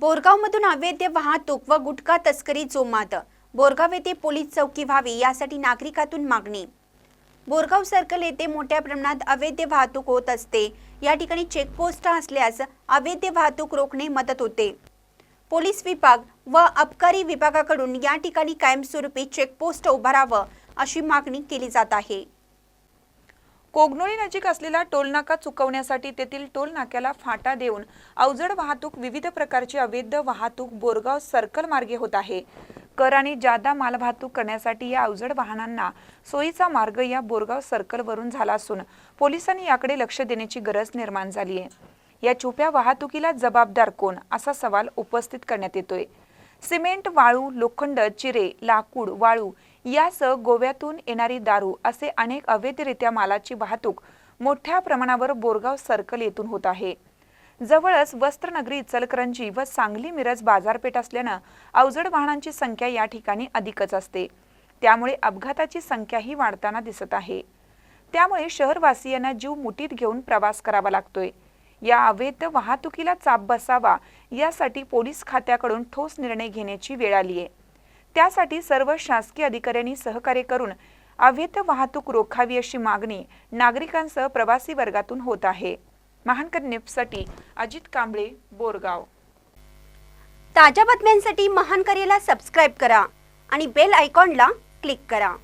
बोरगावमधून अवैध वाहतूक व गुटखा तस्करी जोमात. बोरगाव येथे पोलीस चौकी व्हावी यासाठी नागरिकातून मागणी. बोरगाव सर्कल येथे मोठ्या प्रमाणात अवैध वाहतूक होत असते. या ठिकाणी चेकपोस्ट असल्यास अवैध वाहतूक रोखणे मदत होते. पोलीस विभाग व अबकारी विभागाकडून या ठिकाणी कायमस्वरूपी चेकपोस्ट उभारावं अशी मागणी केली जात आहे. कोगनोळी नजीक असलेला टोलनाका चुकवण्यासाठी तेथील टोल नाक्याला फाटा देऊन अवजड वाहतूक विविध प्रकारची अवैध वाहतूक बोरगाव सर्कल मार्गे होत आहे. कर आणि जादा मालवाहतूक करण्यासाठी या अवजड वाहनांना सोयीचा मार्ग या बोरगाव सर्कलवरून झाला असून पोलिसांनी याकडे लक्ष देण्याची गरज निर्माण झाली आहे. या छुप्या वाहतुकीला जबाबदार कोण? असा सवाल उपस्थित करण्यात येतोय. सिमेंट वाळू लोखंड चिरे लाकूड वाळू यासह गोव्यातून येणारी दारू असे अनेक अवैधरित्या मालाची वाहतूक मोठ्या प्रमाणावर बोरगाव सर्कल येथून होत आहे. जवळच वस्त्रनगरी इचलकरंजी व सांगली मिरज बाजारपेठ असल्यानं अवजड वाहनांची संख्या या ठिकाणी अधिकच असते. त्यामुळे अपघाताची संख्याही वाढताना दिसत आहे. त्यामुळे शहरवासियांना जीव मुठीत घेऊन प्रवास करावा लागतोय. या अवैध वाहतुकीला चाप बसावा यासाठी पोलीस खात्याकडून ठोस निर्णय घेण्याची वेळ आली आहे त्यासाठी सर्व शासकीय अधिकाऱ्यांनी सहकार्य करून अवैध वाहतूक रोखावी अशी मागणी नागरिकांसह प्रवासी वर्गातून होत आहे. महानकर नेपसाठी अजित कांबळे बोरगाव. ताज्या बातम्यांसाठी महानकरेला सबस्क्राईब करा आणि बेल आयकॉनला क्लिक करा.